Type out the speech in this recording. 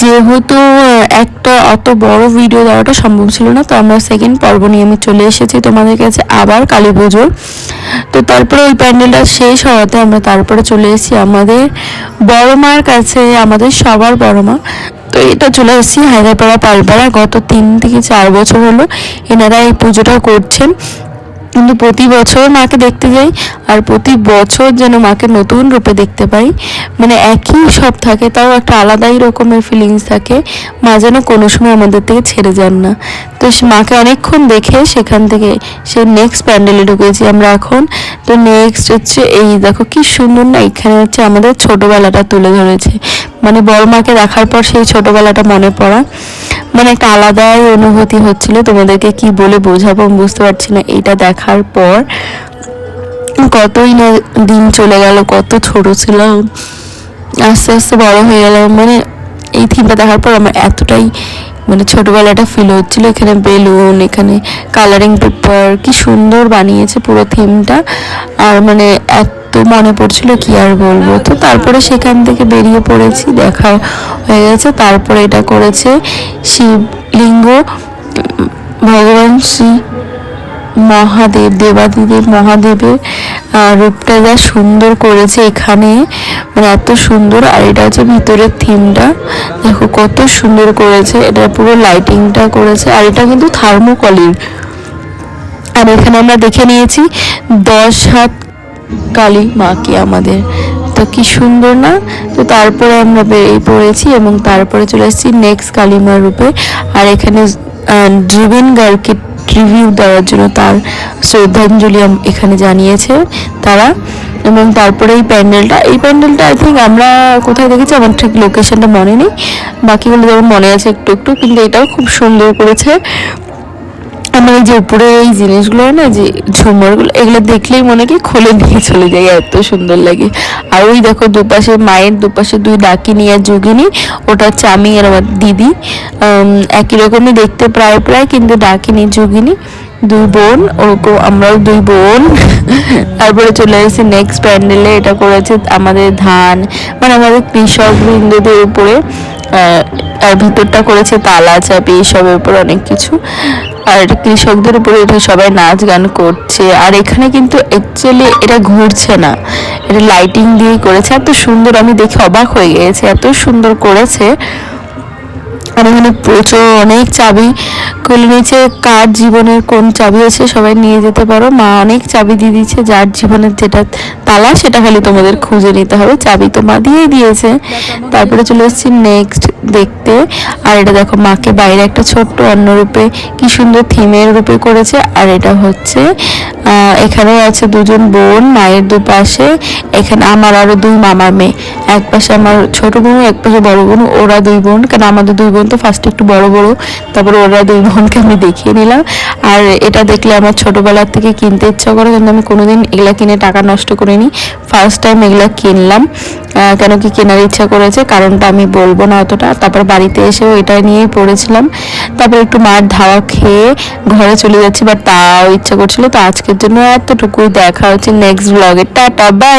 যেহেতু একটা অত বড় ভিডিও দেওয়াটা সম্ভব ছিল না, তো আমরা সেকেন্ড পর্ব নিয়ে আমি চলে এসেছি তোমাদের কাছে আবার কালী পুজোর। তো তারপরে ওই প্যান্ডেলটা শেষ হওয়াতে আমরা তারপরে চলে এসেছি আমাদের বড় মার কাছে, আমাদের সবার বড় মা তো এটা চলে এসেছি হায়দ্রাপাড়া পালপাড়া। গত তিন থেকে চার বছর হলো এনারা এই পুজোটা করছেন। কিন্তু প্রতি বছর মাকে দেখতে যাই, আর প্রতি বছর যেন মাকে নতুন রূপে দেখতে পাই। মানে একই সব থাকে, তাও একটা আলাদাই রকমের ফিলিংস থাকে, মা যেন কোনো সময় আমাদের থেকে ছেড়ে যান না। তো মাকে অনেকক্ষণ দেখে সেখান থেকে সে নেক্সট প্যান্ডেলে ঢুকেছি আমরা এখন। তো নেক্সট হচ্ছে এই, দেখো কি সুন্দর না, এখানে হচ্ছে আমাদের ছোটোবেলাটা তুলে ধরেছে। মানে বড় মাকে দেখার পর সেই ছোটোবেলাটা মনে পড়া। মানে একটা আলাদাই অনুভূতি হচ্ছিল, তোমাদেরকে কি বলে বোঝাবো বুঝতে পারছি না। এটা দেখার পর কতই না দিন চলে গেল, কত ছোট ছিলাম, আস্তে আস্তে বড় হয়ে গেলাম। মানে এই থিমটা দেখার পর আমার এতটাই মানে ছোটবেলাটা ফিল হচ্ছিল। এখানে বেলুন, এখানে কালারিং পেপার কি সুন্দর বানিয়েছে পুরো থিমটা আর মানে এত মনে পড়ছিল কি আর বলব? তো তারপরে সেখান থেকে বেরিয়ে পড়েছি, দেখা হয়ে গেছে। তারপরে এটা করেছে শিবলিঙ্গ ভগবান শ্রী মহাদেব, দেবাদিদেব মহাদেবের রূপটা যা সুন্দর করেছে এখানে। মানে এত সুন্দর, আর এটা হচ্ছে ভিতরের থিমটা। দেখো কত সুন্দর করেছে, এটা পুরো লাইটিংটা করেছে। আর এটা কিন্তু থার্মোকলির। আর এখানে আমরা দেখে নিয়েছি দশ হাত কালী মাকে আমাদের? তো কি সুন্দর না? তো তারপরে আমরা বেরিয়ে পড়েছি এবং তারপরে চলে এসেছি নেক্সট কালীমার রূপে। আর এখানে ড্রিভেন গার্গকে রিভিউ দেওয়ার জন্য তার শ্রদ্ধাঞ্জলি এখানে জানিয়েছে তারা। এবং তারপরে এই প্যান্ডেলটা এই প্যান্ডেলটা আই থিঙ্ক আমরা কোথায় দেখেছি? আমার ঠিক লোকেশনটা মনে নেই। বাকিগুলো যেমন মনে আছে একটু একটু, কিন্তু এটাও খুব সুন্দর করেছে। আমার এই যে উপরে এই জিনিসগুলো না যে ঝুমরগুলো এগুলো দেখলেই মনে কি খুলে নিয়ে চলে যায় এত সুন্দর লাগে। আর ওই দেখো দুপাশে মায়ের দুপাশে দুই ডাকিনি আর যোগিনী ওটা হচ্ছে আমি আর আমার দিদি। একই রকমই দেখতে প্রায় প্রায় কিন্তু ডাকিনি যোগিনী দুই বোন ওরকম আমরাও দুই বোন। তারপরে চলে এসেছি নেক্সট প্যান্ডেলে এটা করেছে আমাদের ধান মানে আমাদের কৃষক বৃন্দদের উপরে আর ভিতরটা করেছে, তালা চাপি এসবের উপর অনেক কিছু। আর কৃষকদের উপরে এটা সবাই নাচ গান করছে। আর এখানে কিন্তু অ্যাকচুয়ালি এটা ঘুরছে না। এটা লাইটিং দিয়ে করেছে। এত সুন্দর, আমি দেখে অবাক হয়ে গিয়েছি এত সুন্দর করেছে। আর এখানে প্রচুর অনেক চাবি নিচে কার জীবনের কোন চাবি আছে সবাই নিয়ে যেতে পারো। মা অনেক চাবি দিয়ে দিচ্ছে যার জীবনের যেটা তালা সেটা খালি তোমাদের খুঁজে নিতে হবে। চাবি তো মা দিয়েই দিয়েছে। তারপরে চলে এসেছি নেক্সট দেখতে। আর এটা দেখো, মাকে বাইরে একটা ছোট্ট অন্যরূপে কি সুন্দর থিমের রূপে করেছে। আর এটা হচ্ছে এখানে আছে দুজন বোন, মায়ের দুপাশে। এখানে আমার আরও দুই মামার মেয়ে। এক পাশে আমার ছোট বোন, এক পাশে বড় বোন, ওরা দুই বোন। কারণ আমাদের দুই বোন তো ফার্স্ট একটু বড় বড়, তারপরে ওরা দুই বোনকে আমি দেখিয়ে নিলাম আর এটা দেখলে আমার ছোটবেলার থেকে কিনতে ইচ্ছা করে, কিন্তু আমি কোনোদিন এগুলা কিনে টাকা নষ্ট করিনি। ফার্স্ট টাইম এগুলা কিনলাম কেন কি কেনার ইচ্ছা করেছে, কারণটা আমি বলব না অতটা। তারপর বাড়িতে এসেও এটা নিয়েই পড়েছিলাম। তারপর একটু মার ধাওয়া খেয়ে ঘরে চলে যাচ্ছি বা তাও ইচ্ছা করছিল। তো আজকের জন্য এতটুকুই, দেখা হচ্ছে নেক্সট ব্লগে টাটা বাই